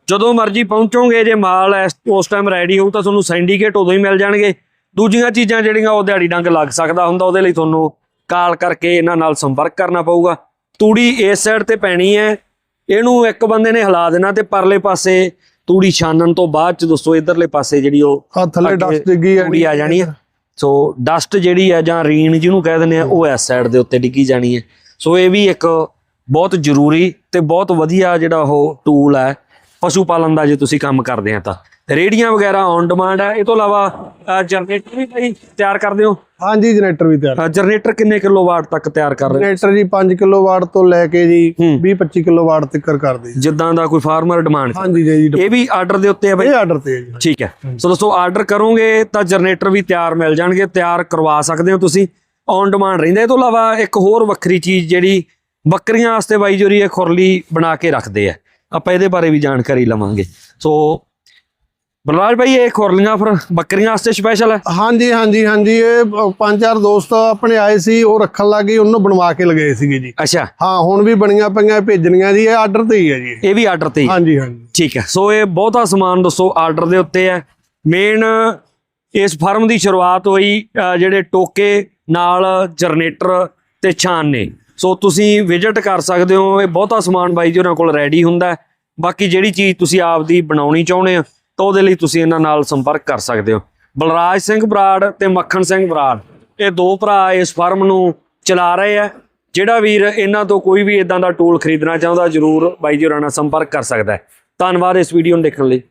ਜਦੋਂ ਮਰਜ਼ੀ ਪਹੁੰਚੋਗੇ ਜੇ ਮਾਲ ਉਸ ਟਾਈਮ ਰੈਡੀ ਹੋਊ ਤਾਂ ਤੁਹਾਨੂੰ ਸਿੰਡੀਕੇਟ ਉਦੋਂ ਹੀ ਮਿਲ ਜਾਣਗੇ। ਦੂਜੀਆਂ ਚੀਜ਼ਾਂ ਜਿਹੜੀਆਂ ਉਹ ਦਿਹਾੜੀ ਡੰਗ ਲੱਗ ਸਕਦਾ ਹੁੰਦਾ ਉਹਦੇ ਲਈ ਤੁਹਾਨੂੰ ਕਾਲ ਕਰਕੇ ਇਹਨਾਂ ਨਾਲ ਸੰਪਰਕ ਕਰਨਾ ਪਊਗਾ। ਤੂੜੀ ਇਸ ਸਾਈਡ ਤੇ ਪੈਣੀ ਹੈ। ਇਹਨੂੰ ਇੱਕ ਬੰਦੇ ਨੇ ਹਿਲਾ ਦੇਣਾ ਤੇ ਪਰਲੇ ਪਾਸੇ ਤੂੜੀ ਛਾਨਣ ਤੋਂ ਬਾਅਦ ਚ ਦੋਸਤੋ ਇਧਰਲੇ ਪਾਸੇ ਜਿਹੜੀ ਉਹ ਥੱਲੇ ਡਸਟ ਡਿੱਗੀ ਹੈ ਤੂੜੀ ਆ ਜਾਣੀ ਹੈ ਸੋ ਡਸਟ ਜਿਹੜੀ ਹੈ ਜਾਂ ਰੀਨ ਜਿਹਨੂੰ ਕਹਿ ਦਿੰਦੇ ਆ ਉਹ ਇਸ ਸਾਈਡ ਦੇ ਉੱਤੇ ਡਿੱਗੀ ਜਾਣੀ ਹੈ ਸੋ ਇਹ ਵੀ ਇੱਕ ਬਹੁਤ ਜ਼ਰੂਰੀ ਤੇ ਬਹੁਤ ਵਧੀਆ ਜਿਹੜਾ ਉਹ ਟੂਲ ਹੈ ਪਸ਼ੂ ਪਾਲਣ ਦਾ ਜੇ ਤੁਸੀਂ ਕੰਮ ਕਰਦੇ ਆ ਤਾਂ। ਰੇੜੀਆਂ ਵਗੈਰਾ ਔਨ ਡਿਮਾਂਡ ਹੈ ਇਹ ਤੋਂ ਇਲਾਵਾ ਜਨਰੇਟਰ ਵੀ ਭਾਈ ਤਿਆਰ ਕਰਦੇ ਹੋ? ਹਾਂਜੀ ਜਨਰੇਟਰ ਵੀ ਤਿਆਰ। ਜਨਰੇਟਰ ਕਿੰਨੇ ਕਿਲੋਵਾਟ ਤੱਕ ਤਿਆਰ ਕਰ ਰਹੇ? ਜਨਰੇਟਰ ਜੀ 5 ਕਿਲੋਵਾਟ ਤੋਂ ਲੈ ਕੇ ਜੀ ਹੂੰ। 20 25 ਕਿਲੋਵਾਟ ਤੱਕ ਕਰਦੇ ਜਿੱਦਾਂ ਦਾ ਕੋਈ ਫਾਰਮਰ ਡਿਮਾਂਡ ਹਾਂਜੀ ਜੀ ਇਹ ਵੀ ਆਰਡਰ ਦੇ ਉੱਤੇ ਹੈ ਭਾਈ? ਇਹ ਆਰਡਰ ਤੇ ਹੈ ਜੀ। ਠੀਕ ਹੈ। ਸੋ ਦੋਸਤੋ ਆਰਡਰ ਕਰੋਗੇ ਤਾਂ ਜਨਰੇਟਰ ਵੀ ਤਿਆਰ ਮਿਲ ਜਾਣਗੇ ਤਿਆਰ ਕਰਵਾ ਸਕਦੇ ਹੋ ਤੁਸੀਂ। ਔਨ ਡਿਮਾਂਡ ਰਹਿੰਦਾ ਇਹ ਤੋਂ ਇਲਾਵਾ ਇੱਕ ਹੋਰ ਵੱਖਰੀ ਚੀਜ਼ ਜਿਹੜੀ ਬੱਕਰੀਆਂ ਵਾਸਤੇ ਬਾਈ ਜੋਰੀ ਇਹ ਖੁਰਲੀ ਬਣਾ ਕੇ ਰੱਖਦੇ ਆ। ਆਪਾਂ ਇਹਦੇ ਬਾਰੇ ਵੀ ਜਾਣਕਾਰੀ ਲਵਾਂਗੇ। ਸੋ ਬਲਰਾਜ ਭਾਈ ਇਹ ਖੁਰਲੀਆਂ ਫਿਰ ਬੱਕਰੀਆਂ ਵਾਸਤੇ ਸਪੈਸ਼ਲ ਹੈ ਹਾਂਜੀ ਹਾਂਜੀ ਹਾਂਜੀ ਇਹ ਪੰਜ ਚਾਰ ਦੋਸਤ ਆਪਣੇ ਆਏ ਸੀ ਉਹ ਰੱਖਣ ਲੱਗੇ ਉਹਨੂੰ ਬਣਵਾ ਕੇ ਲਗਾਏ ਸੀਗੇ ਜੀ। ਅੱਛਾ। ਹਾਂ ਹੁਣ ਵੀ ਬਣੀਆਂ ਪਈਆਂ ਭੇਜਣੀਆਂ ਜੀ ਇਹ ਆਰਡਰ ਤੇ ਹੀ ਹੈ ਜੀ। ਇਹ ਵੀ ਆਰਡਰ ਤੇ ਹੀ ਹਾਂਜੀ ਹਾਂਜੀ। ਠੀਕ ਹੈ ਸੋ ਇਹ ਬਹੁਤਾ ਸਮਾਨ ਦੱਸੋ ਆਰਡਰ ਦੇ ਉੱਤੇ ਹੈ ਮੇਨ ਇਸ ਫਰਮ ਦੀ ਸ਼ੁਰੂਆਤ ਹੋਈ ਜਿਹੜੇ ਟੋਕੇ ਨਾਲ ਜਨਰੇਟਰ ਤੇ ਛਾਨ ਨੇ ਸੋ ਤੁਸੀਂ ਵਿਜ਼ਿਟ ਕਰ ਸਕਦੇ ਹੋ, ਇਹ ਬਹੁਤਾ ਸਮਾਨ ਬਾਈ ਜੀ ਉਹਨਾਂ ਕੋਲ ਰੈਡੀ ਹੁੰਦਾ ਬਾਕੀ ਜਿਹੜੀ ਚੀਜ਼ ਤੁਸੀਂ ਆਪਦੀ ਬਣਾਉਣੀ ਚਾਹੁੰਦੇ ਹੋ, ਤਾਂ ਉਹਦੇ ਲਈ ਤੁਸੀਂ ਇਹਨਾਂ ਨਾਲ ਸੰਪਰਕ ਕਰ ਸਕਦੇ ਹੋ। ਬਲਰਾਜ ਸਿੰਘ ਬਰਾੜ ਤੇ ਮੱਖਣ ਸਿੰਘ ਬਰਾੜ, ਇਹ ਦੋ ਭਰਾ ਇਸ ਫਾਰਮ ਨੂੰ ਚਲਾ ਰਹੇ ਆ। ਜਿਹੜਾ ਵੀਰ ਇਹਨਾਂ ਤੋਂ ਕੋਈ ਵੀ ਇਦਾਂ ਦਾ ਟੂਲ ਖਰੀਦਣਾ ਚਾਹੁੰਦਾ, ਜਰੂਰ ਬਾਈ ਜੀ ਹੋਰਾਂ ਨਾਲ ਸੰਪਰਕ ਕਰ ਸਕਦਾ ਹੈ। ਧੰਨਵਾਦ ਇਸ ਵੀਡੀਓ ਨੂੰ ਦੇਖਣ ਲਈ।